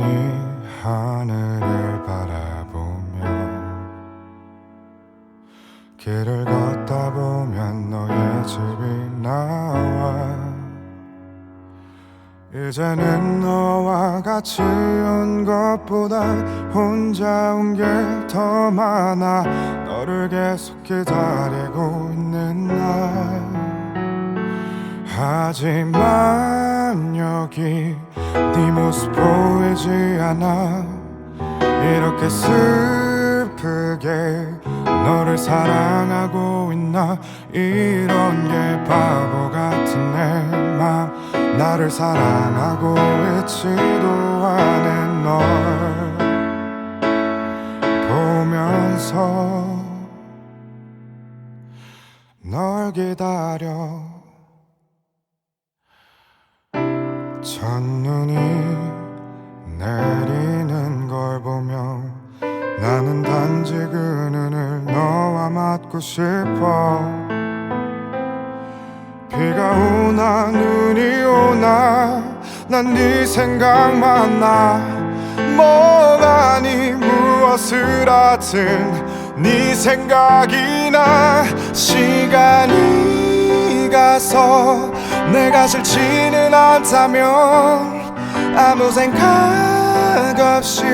하늘을 바라보며 길을 걷다 보면 너의 집이 나와. 이제는 너와 같이 온 것보다 혼자 온 게 더 많아. 너를 계속 기다리고 있는 날. 하지만 여기 네 모습 보이지 않아. 이렇게 슬프게 너를 사랑하고 있나? 이런 게 바보 같은 내 맘 나를 사랑하고 있지도 않은 널 보면서 널 기다려 첫눈이 내리는 걸 보며 나는 단지 그 눈을 너와 맞고 싶어. 비가 오나 눈이 오나 난 네 생각만 나. 뭐가니 무엇을 하든 네 생각이 나 시간이 가서 내가 싫지는 않다면 아무 생각 없이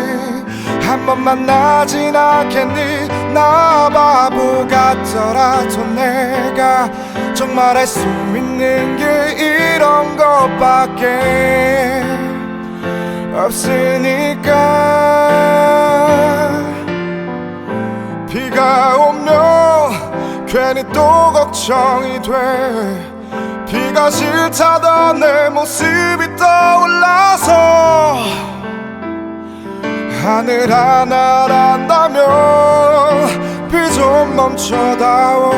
한 번 만 나진 않겠니? 나 바보 같더라도 내가 정말 할 수 있는 게 이런 것밖에 없으니까. 비가 오면 괜히 또 걱정이 돼 비가 싫다던 내 모습이 떠올라서 하늘 하나란다면 비 좀 멈춰다오.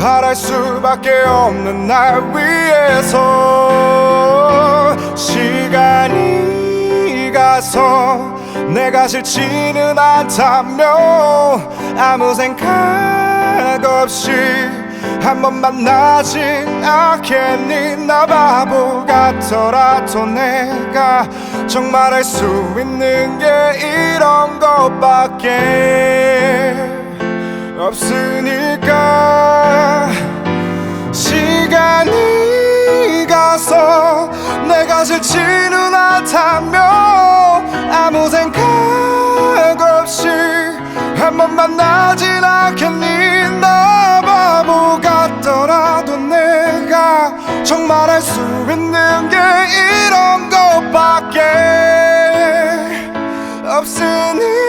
바랄 수밖에 없는 날 위해서 시간이 가서 내가 싫지는 않다면 아무 생각 없이 한 번 만나진 않겠니? 나 바보 같더라도 내가 정말 할 수 있는 게 이런 것밖에 없으니까 이런 것밖에 없으니